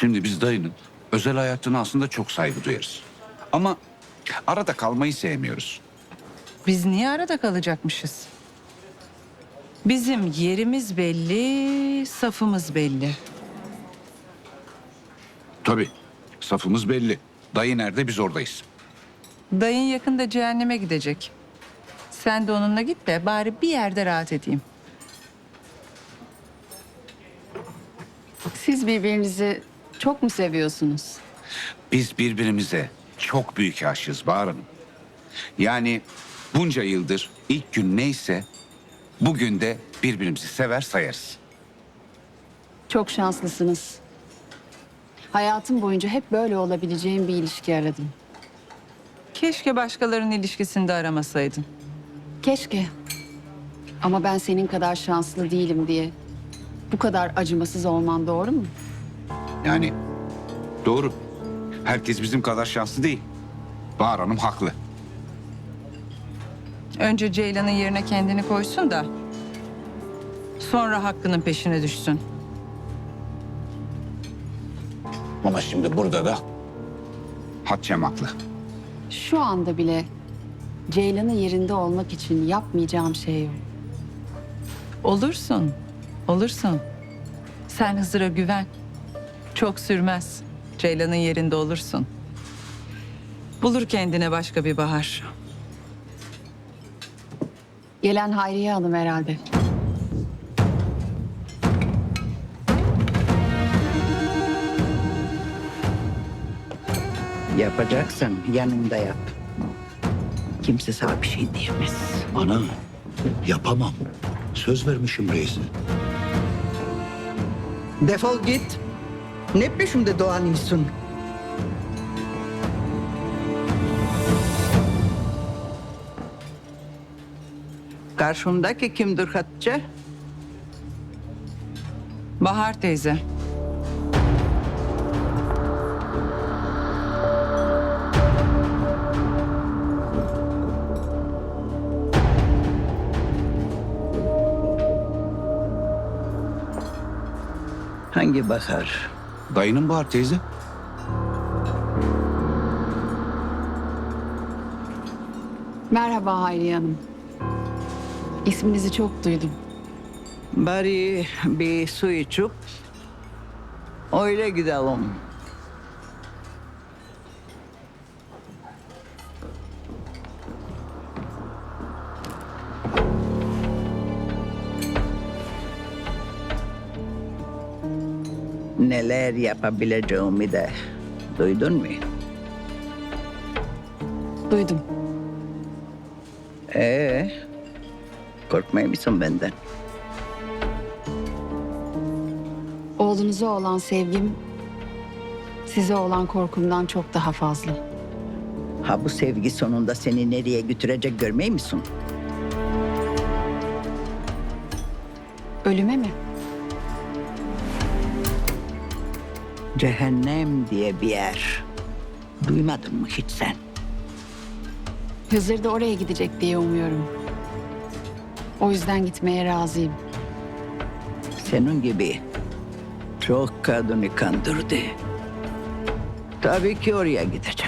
Şimdi biz dayının özel hayatına aslında çok saygı duyarız. Ama arada kalmayı sevmiyoruz. Biz niye arada kalacakmışız? Bizim yerimiz belli, safımız belli. Tabii safımız belli. Dayı nerede biz oradayız. Dayın yakında cehenneme gidecek. Sen de onunla git de bari bir yerde rahat edeyim. Siz birbirinizi çok mu seviyorsunuz? Biz birbirimize çok büyük aşığız Bahar Hanım. Yani bunca yıldır ilk gün neyse bugün de birbirimizi sever sayarız. Çok şanslısınız. Hayatım boyunca hep böyle olabileceğim bir ilişki aradım. Keşke başkalarının ilişkisinde aramasaydın. Keşke. Ama ben senin kadar şanslı değilim diye bu kadar acımasız olman doğru mu? Yani doğru. Herkes bizim kadar şanslı değil. Bahar Hanım haklı. Önce Ceylan'ın yerine kendini koysun da sonra hakkının peşine düşsün. Ama şimdi burada da Hatçem haklı. Şu anda bile Ceylan'ın yerinde olmak için yapmayacağım şey yok. Olursun, olursun. Sen Hızır'a güven. Çok sürmez. Ceylan'ın yerinde olursun. Bulur kendine başka bir bahar. Gelen Hayriye Hanım herhalde. Yapacaksan yanımda yap. Kimse sana bir şey diyemez. Ana yapamam. Söz vermişim reise. Defol git. Ne peşimde dolanıyorsun? Karşımdaki kimdir Hatice? Bahar teyze. Hangi bakar? Dayının Bahar teyze. Merhaba Hayriye Hanım. İsminizi çok duydum. Bari bir su içip öyle gidelim. Neler yapabileceğimi de duydun mu? Duydum. Ee, korkmuyor musun benden? Oğlunuza olan sevgim size olan korkumdan çok daha fazla. Ha bu sevgi sonunda seni nereye götürecek görmeyi misin? Ölüme mi? Cehennem diye bir yer. Duymadın mı hiç sen? Hızır da oraya gidecek diye umuyorum. O yüzden gitmeye razıyım. Senin gibi çok kadını kandırdı. Tabii ki oraya gidecek.